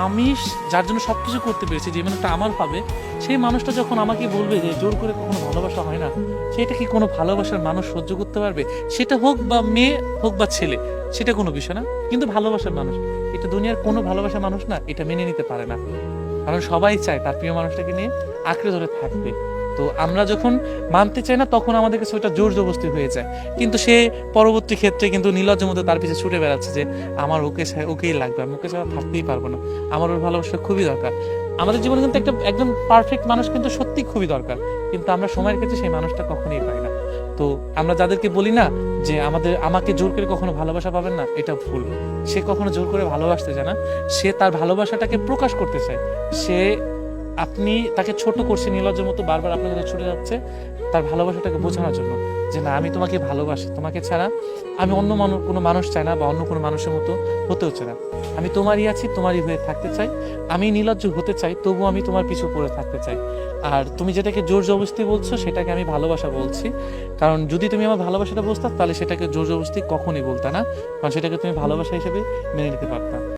আমি যার জন্য সব কিছু করতে পেরেছি, যে মানুষটা আমার পাবে, সেই মানুষটা যখন আমাকে বলবে যে জোর করে কখনো ভালোবাসা হয় না সেটা কি কোনো ভালোবাসার মানুষ সহ্য করতে পারবে? সেটা হোক বা মেয়ে, হোক বা ছেলে, সেটা কোনো বিষয় না। কিন্তু ভালোবাসার মানুষ, এটা দুনিয়ার কোনো ভালোবাসার মানুষ না, এটা মেনে নিতে পারে না। কারণ সবাই চায় তার প্রিয় মানুষটাকে নিয়ে আঁকড়ে ধরে থাকবে। তো আমরা যখন মানতে চাই না, তখন আমাদের কাছে ওটা জোর জবস্তি হয়ে যায়। কিন্তু সে পরবর্তী ক্ষেত্রে কিন্তু নির্লজ্জ মধ্যে তার পিছে ছুটে বেড়াচ্ছে যে, আমার ওকে ওকেই লাগবে, আমি ওকে ছাড়া থাকতেই পারব না। আমার ওর ভালোবাসা খুবই দরকার। আমাদের জীবনে কিন্তু একটা একদম পারফেক্ট মানুষ কিন্তু সত্যি খুবই দরকার। কিন্তু আমরা সময়ের ক্ষেত্রে সেই মানুষটা কখনোই পাই না। তো আমরা যাদেরকে বলি না যে, আমাদের, আমাকে জোর করে কখনো ভালোবাসা পাবেন না, এটা ভুল। সে কখনো জোর করে ভালোবাসতে চায় না। সে তার ভালোবাসাটাকে প্রকাশ করতে চায়। সে আপনি তাকে ছোট করছে নির্লজ্জের মতো বারবার আপনার কাছে ছুটে যাচ্ছে, তার ভালোবাসাটাকে বোঝানোর জন্য যে না, আমি তোমাকে ভালোবাসি, তোমাকে ছাড়া আমি অন্য মানুষ কোনো মানুষ চাই না বা অন্য কোনো মানুষের মতো হতে হচ্ছে না। আমি তোমারই আছি, তোমারই হয়ে থাকতে চাই। আমি নির্লজ্জ হতে চাই তবু আমি তোমার পিছু পড়ে থাকতে চাই। আর তুমি যেটাকে জোর জবস্তি বলছো, সেটাকে আমি ভালোবাসা বলছি। কারণ যদি তুমি আমার ভালোবাসাটা বুঝতা তাহলে সেটাকে জোর জবস্তি কখনই বলতা না। কারণ সেটাকে তুমি ভালোবাসা হিসেবে মেনে নিতে পারতা।